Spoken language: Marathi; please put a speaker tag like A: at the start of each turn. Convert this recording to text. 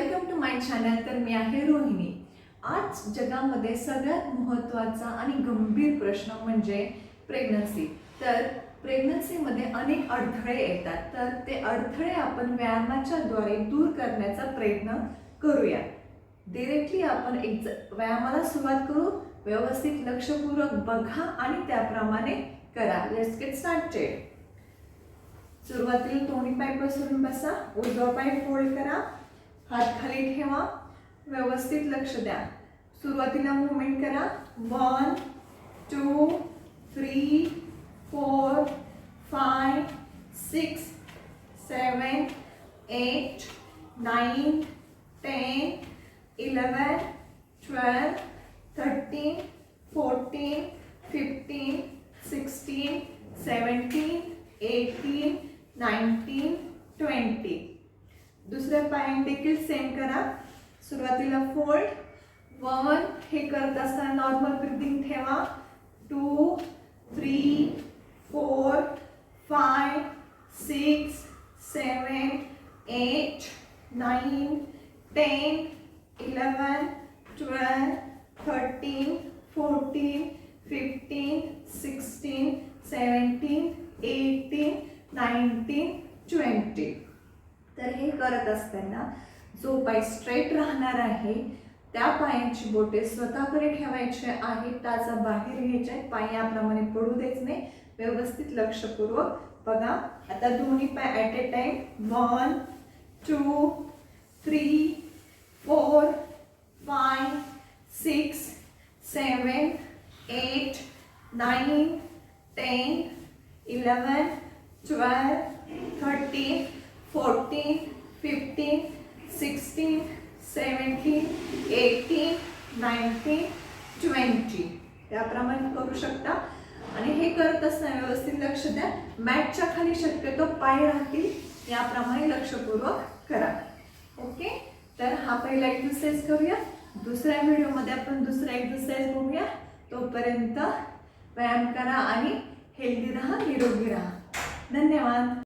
A: वेलकम टू माय चॅनल तर मी आहे रोहिणी. आज जगामध्ये सगळ्यात महत्त्वाचा आणि गंभीर प्रश्न म्हणजे प्रेग्नन्सी तर प्रेग्नन्सीमध्ये अनेक अडथळे येतात तर ते अडथळे आपण व्यायामाच्या द्वारे दूर करण्याचा प्रयत्न करूया. डिरेक्टली आपण एक व्यायामाला सुरुवात करू व्यवस्थित लक्षपूर्वक बघा आणि त्याप्रमाणे करा. लेट्स गेट स्टार्टेड सुरुवातीला दोन्ही पाय पसरून बसा उजवा पाय फोल्ड करा हात खाली ठेवा, व्यवस्थित लक्ष द्या. सुरुवातीला मुवमेंट करा. One two three four five six seven eight nine ten eleven twelve thirteen fourteen fifteen sixteen seventeen eighteen nineteen twenty दुसऱ्या पायाने देखील सेम करा. सुरुवातीला फोल्ड वन हे करत असताना नॉर्मल ब्रिदिंग ठेवा. Two three four five six seven eight nine ten eleven twelve thirteen fourteen fifteen sixteen seventeen eighteen nineteen twenty तर हे करत असताना जो पाय स्ट्रेट राहणार आहे त्या पायांची बोटे स्वतःकडे ठेवायचे आहेत टाचा बाहेर घ्यायचे आहेत पाय याप्रमाणे पडू द्यायच नाही. व्यवस्थित लक्षपूर्वक बघा. आता दोन्ही पाय at a time one two three four five six seven eight nine ten eleven twelve thirteen fourteen fifteen sixteen seventeen eighteen nineteen twenty. याप्रमाणे करू शकता. आणि हे करत असताना व्यवस्थित लक्ष द्या. मॅटच्या खाली शक्यतो पाय राहतील याप्रमाणे लक्षपूर्वक करा. ओके? तर हा पहिला एक्सरसाइज करूया. दुसऱ्या व्हिडिओमध्ये आपण दुसरा एक्सरसाइज बघूया. तोपर्यंत व्यायाम करा आणि हेल्दी राहा निरोगी राहा. धन्यवाद.